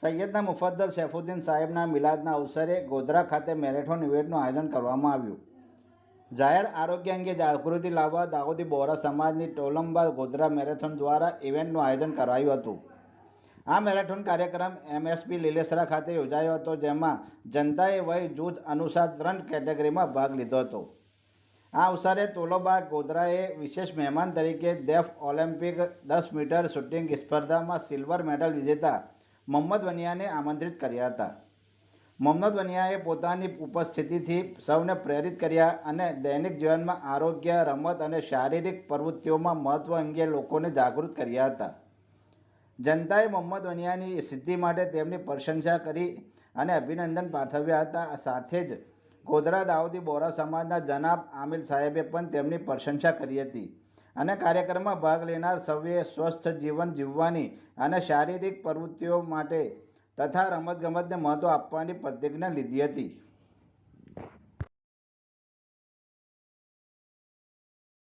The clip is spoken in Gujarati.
સૈયદના મુફદ્દલ સૈફુદ્દીન સાહેબના મિલાદના અવસરે ગોધરા ખાતે મેરેથોન ઇવેન્ટનું આયોજન કરવામાં આવ્યું. જાહેર આરોગ્ય અંગે જાગૃતિ લાવવા દાઉદી બોરા સમાજની ટોલંબા ગોધરા મેરેથોન દ્વારા ઇવેન્ટનું આયોજન કરાયું હતું. આ મેરેથોન કાર્યક્રમ એમએસપી લીલેસરા ખાતે યોજાયો હતો, જેમાં જનતાએ વય, જૂથ, અનુસાર ત્રણ કેટેગરીમાં ભાગ લીધો હતો. આ અવસરે તોલોબા ગોધરાએ વિશેષ મહેમાન તરીકે ડેફ ઓલિમ્પિક દસ મીટર શૂટિંગ સ્પર્ધામાં સિલ્વર મેડલ વિજેતા મોહમ્મદ વનિયાને આમંત્રિત કર્યા હતા. મોહમ્મદ વનિયાએ પોતાની ઉપસ્થિતિથી સૌને પ્રેરિત કર્યા અને દૈનિક જીવનમાં આરોગ્ય, રમત અને શારીરિક પ્રવૃત્તિઓમાં મહત્ત્વ અંગે લોકોને જાગૃત કર્યા હતા. જનતાએ મોહમ્મદ વનિયાની સિદ્ધિ માટે તેમની પ્રશંસા કરી અને અભિનંદન પાઠવ્યા હતા. સાથે જ ગોધરા દાઉદી બોરા સમાજના જનાબ આમિલ સાહેબે પણ તેમની પ્રશંસા કરી હતી. અને કાર્યક્રમમાં ભાગ લેનાર સૌએ સ્વસ્થ જીવન જીવવાની અને શારીરિક પ્રવૃત્તિઓ માટે તથા રમતગમતને મહત્ત્વ આપવાની પ્રતિજ્ઞા લીધી હતી.